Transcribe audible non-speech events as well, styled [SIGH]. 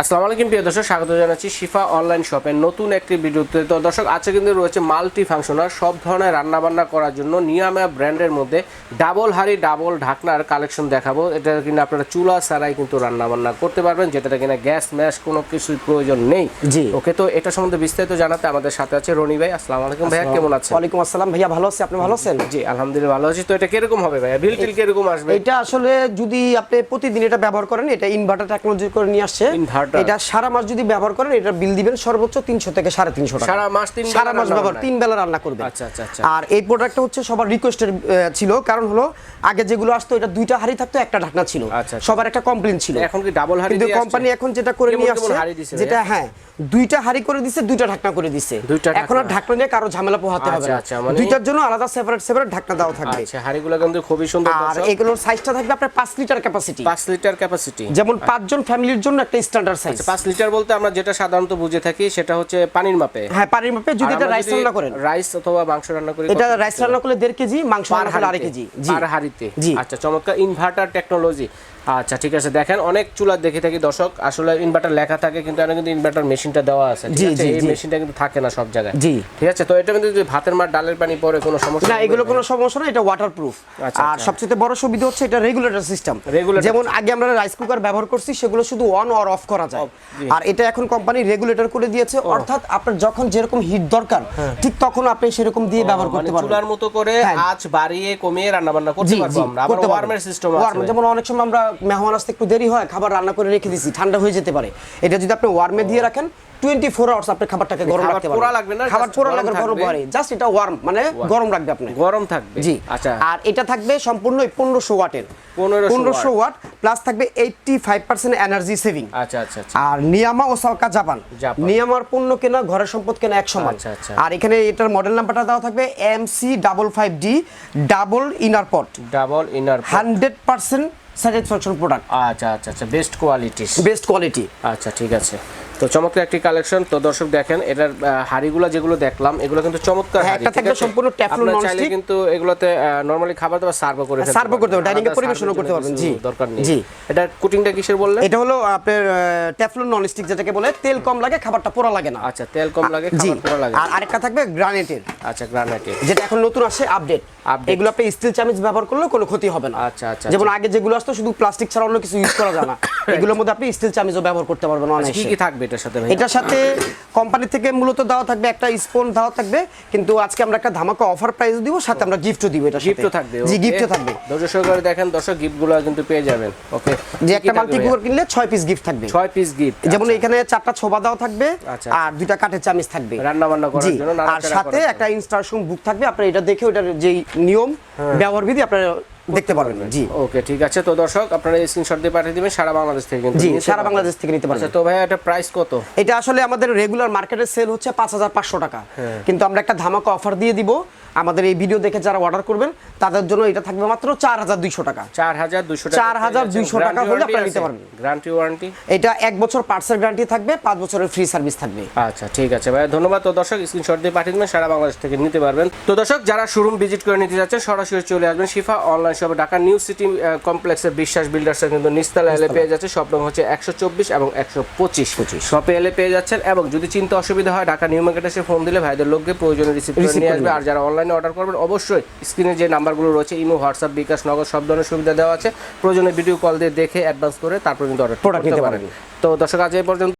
আসসালামু আলাইকুম প্রিয় দর্শক স্বাগত জানাচ্ছি শিফা অনলাইন শপের নতুন একটি ভিডিওতে। তো দর্শক আজকে কিন্তু রয়েছে মাল্টি ফাংশনাল সব ধরনের রান্নাবান্না করার জন্য নিয়ামা ব্র্যান্ডের মধ্যে ডাবল হাড়ি ডাবল ঢাকনার কালেকশন দেখাবো। এটা কিনা আপনারা চুলা ছাড়াই কিন্তু রান্নাবান্না করতে পারবেন যেটাতে কিনা গ্যাস ম্যাশ কোনো কিছুই প্রয়োজন নেই। জি। ওকে তো এটা সম্বন্ধে বিস্তারিত জানাতে আমাদের সাথে আছে রনি ভাই। আসসালামু আলাইকুম ভাইয়া কেমন আছেন? ওয়ালাইকুম আসসালাম ভাইয়া ভালো আছি। আপনি ভালো আছেন? জি আলহামদুলিল্লাহ ভালো আছি। তো এটা কীরকম হবে ভাইয়া? বিল টিল কীরকম আসবে? এটা আসলে যদি আপনি প্রতিদিন এটা ব্যবহার করেন এটা ইনভার্টার টেকনোলজি করে নিয়ে আসছে। Inverter। এটা সারা মাস যদি ব্যবহার করেন এটা বিল দিবেন সর্বোচ্চ তিনশো থেকে সাড়ে তিনশো টাকা। সারা মাস তিন সারা মাস ব্যবহার তিন বেলা রান্না করবে আচ্ছা, আচ্ছা, আচ্ছা। আর এই প্রোডাক্টটা হচ্ছে সবার রিকোয়েস্টের ছিল। কারণ হলো আগে যেগুলো আসতো এটা দুইটা হাড়ি থাকতো একটা ঢাকনা ছিল। আচ্ছা, আচ্ছা। সবার একটা কমপ্লেন ছিল। এখন কি ডাবল হাড়ি কিন্তু কোম্পানি এখন যেটা করে নিয়ে আসছে যেটা হ্যাঁ দুইটা হাড়ি করে দিছে দুইটা ঢাকনা করে দিছে। এখন আর ঢাকনা। নিয়ে কারও ঝামেলা পোহাতে হবে না। মানে- দুইটার জন্য আলাদা সেপারেট সেপারেট ঢাকনা দেওয়া থাকবে। আচ্ছা হাড়িগুলো কিন্তু খুবই সুন্দর আর। এগুলোর সাইজটা থাকবে আপনার পাঁচ লিটার ক্যাপাসিটি পাঁচ লিটার ক্যাপাসিটি যেমন পাঁচজন ফ্যামিলির জন্য একটা স্ট্যান্ডার্ড সাইজ পাঁচ লিটার বলতে আমরা যেটা সাধারণত বুঝে থাকি সেটা হচ্ছে পানির মাপে। হ্যাঁ পানির মাপে যদি এটা রাইস রান্না করেন। রাইস অথবা মাংস রান্না করি এটা রাইস রান্না করলে দেড় কেজি মাংস রান্না করলে কেজি। জি। পার হাড়িতে। আচ্ছা চমৎকার ইনভার্টার টেকনোলজি। আচ্ছা ঠিক আছে। দেখেন অনেক চুলা দেখে থাকি দর্শক। আসলে ইনভার্টার লেখা থাকে কিন্তু এখানে কিন্তু ইনভার্টার মেশিনটা দেওয়া আছে ঠিক আছে? এই মেশিনটা কিন্তু থাকে না সব জায়গায়। জি। ঠিক আছে? তো এটা কিন্তু যদি ভাতের মার ডালের পানি পরে কোনো সমস্যা না এগুলো কোনো সমস্যা না এটা ওয়াটার প্রুফ আচ্ছা, আর আচ্ছা। সবচেয়ে বড় সুবিধা হচ্ছে এটা রেগুলেটর সিস্টেম যেমন আগে আমরা রাইস কুকার ব্যবহার করছি সেগুলো শুধু অন অর অফ করা যায়। আর এটা এখন কোম্পানি রেগুলেটর করে দিয়েছে। অর্থাৎ আপনার যখন যেরকম হিট দরকার ঠিক তখন আপনি সেরকম দিয়ে ব্যবহার মানে করতে পারবেন। চুলার মতো করে হ্যাঁ। আঁচ বাড়িয়ে কমিয়ে রান্না বান্না করতে পারব আমরা। আবার ওয়ার্মের সিস্টেম আছে। যেমন অনেক সময় আমরা মেহমান আসতে একটু দেরি হয় খাবার রান্না করে রেখে দিছি ঠান্ডা হয়ে যেতে পারে। এটা যদি আপনি ওয়ার্মে দিয়ে রাখেন টোয়েন্টি ফোর আওয়ার্স আপনি খাবারটাকে গরম খাবার রাখতে পোড়া পারবেন। লাগবে না, খাবার পোড়া লাগবে গরম। করে জাস্ট এটা ওয়ার্ম মানে গরম রাখবে আপনি গরম থাকবে। জি। আচ্ছা। আর এটা থাকবে সম্পূর্ণ পনেরোশো ওয়াটের। পনেরোশো ওয়াট। প্লাস থাকবে eighty five percent energy saving আচ্ছা আচ্ছা। আর নিয়ামা ওসাকা জাপান। জাপান। নিয়ামার পণ্য কেনা ঘরের সম্পদ কেনা এক সমান আচ্ছা, আচ্ছা। আর এখানে এটার মডেল নাম্বারটা দেওয়া থাকবে M C double five D double inner পট double inner hundred percent satisfaction product. আচ্ছা আচ্ছা আচ্ছা বেস্ট কোয়ালিটি বেস্ট কোয়ালিটি আচ্ছা ঠিক আছে। তো চমৎকার একটি কালেকশন তো দর্শক দেখেন এটার হাঁড়িগুলো যেগুলো দেখলাম এগুলো কিন্তু চমৎকার হ্যাঁ, একটা থাকবে সম্পূর্ণ আপনারা চাইলে কিন্তু এগুলোতে নরমালি খাবার দাবার সার্ভ করে Serve করতে পারবেন, dining এ আলাদা করতে পারবেন, জি। দরকার নেই। জি। এটা কুটিংটা কিসের বললেন? এটা হলো আপনার টেফলন নন স্টিক যেটাকে বলে তেল কম লাগে খাবারটা পোড়া লাগে না। আচ্ছা তেল কম লাগে খাবার পোড়া লাগে। আর আরেকটা থাকবে গ্রানাইটের আচ্ছা গ্রানাইটের যেটা এখন নতুন আসে আপডেট। এগুলো আপনি স্টিল চামচ ব্যবহার করলে কোনো ক্ষতি হবে না। আচ্ছা, আচ্ছা, যেমন আগে যেগুলো আসতো শুধু প্লাস্টিক ছাড়া অন্য কিছু ইউজ করা যায় না। [LAUGHS] এগুলোর মধ্যে আপনি স্টিল চামচও ব্যবহার করতে পারবেন কি কি থাকবে এটার সাথে ভাই? এটার সাথে কোম্পানি থেকে মূলত দেওয়া থাকবে একটা স্পোন দেওয়া থাকবে কিন্তু আজকে আমরা একটা ধামাকা অফার প্রাইস দিব সাথে আমরা গিফটও দিব এটা গিফটও থাকবে জি গিফটও থাকবে। ধৈর্য সহকারে দেখেন দর্শক গিফটগুলো কিন্তু পেয়ে যাবেন ওকে যে একটা মাল্টি কুকার কিনলে ছয় পিস গিফট থাকবে। ছয় পিস গিফট যেমন এখানে চারটা ছোবা দেওয়া থাকবে আচ্ছা, আর দুইটা কাঠের চামিচ থাকবে। রান্না বান্না করার জন্য, আর সাথে। একটা ইনস্ট্রাকশন বুক থাকবে আপনারা এটা দেখে ওটার যেই নিয়ম হ্যাঁ। ব্যবহার বিধি আপনারা দেখতে পারবেন। জি। ওকে ঠিক আছে। তো দর্শক আপনারা স্ক্রিনশট দিয়ে পাঠিয়ে দিবেন সারা বাংলাদেশ থেকে কিন্তু জি সারা বাংলাদেশ থেকে নিতে আচ্ছা পারবেন তো ভাই এটা প্রাইস কত? এটা আসলে আমাদের রেগুলার মার্কেটের সেল হচ্ছে পাঁচ হাজার পাঁচশো টাকা। হ্যাঁ। কিন্তু আমরা একটা ধামাকা অফার দিয়ে দিব। আমাদের এই ভিডিও দেখে যারা অর্ডার করবেন তাদের জন্য এটা থাকবে মাত্র চার হাজার দুইশো টাকা। চার হাজার দুশো 4,200 টাকা হলে আপনারা নিতে পারবেন। গ্যারান্টি ওয়ারেন্টি এটা এক বছর পার্সেল গ্যারান্টি থাকবে পাঁচ বছরের ফ্রি সার্ভিস থাকবে। আচ্ছা ঠিক আছে ভাই ধন্যবাদ। তো দর্শক স্ক্রিনশট দিয়ে পাঠিয়ে দেবেন সারা বাংলাদেশ থেকে নিতে পারবেন। তো দর্শক যারা শোরুম ভিজিট করে নিতে যাচ্ছেন সরাসরি চলে আসবেন শিফা অনলাইন শপে ঢাকা নিউ সিটি কমপ্লেক্সের বিশ্বাস বিল্ডার্সের কিন্তু নিস্তালা এলে পেয়ে যাচ্ছে। সব রঙ হচ্ছে একশো চব্বিশ এবং একশো পঁচিশ। পঁচিশ। শপে এলে পেয়ে যাচ্ছেন এবং যদি চিন্তা অসুবিধা হয় ঢাকা নিউ মার্কেটে এসে ফোন দিলে ভাইদের লোককে প্রয়োজনীয় Receive নিয়ে আসবে। আর যারা অনলাইনে অর্ডার করবেন। অবশ্যই স্ক্রিনে যে নাম্বারগুলো রয়েছে ইমো হোয়াটসঅ্যাপ বিকাশ নগদ সব ধরনের সুবিধা দেওয়া আছে। প্রয়োজনে ভিডিও কল দিয়ে দেখে অ্যাডভান্স করে তারপর কিন্তু অর্ডার নিতে পারেন। তো দর্শক আজ এই পর্যন্ত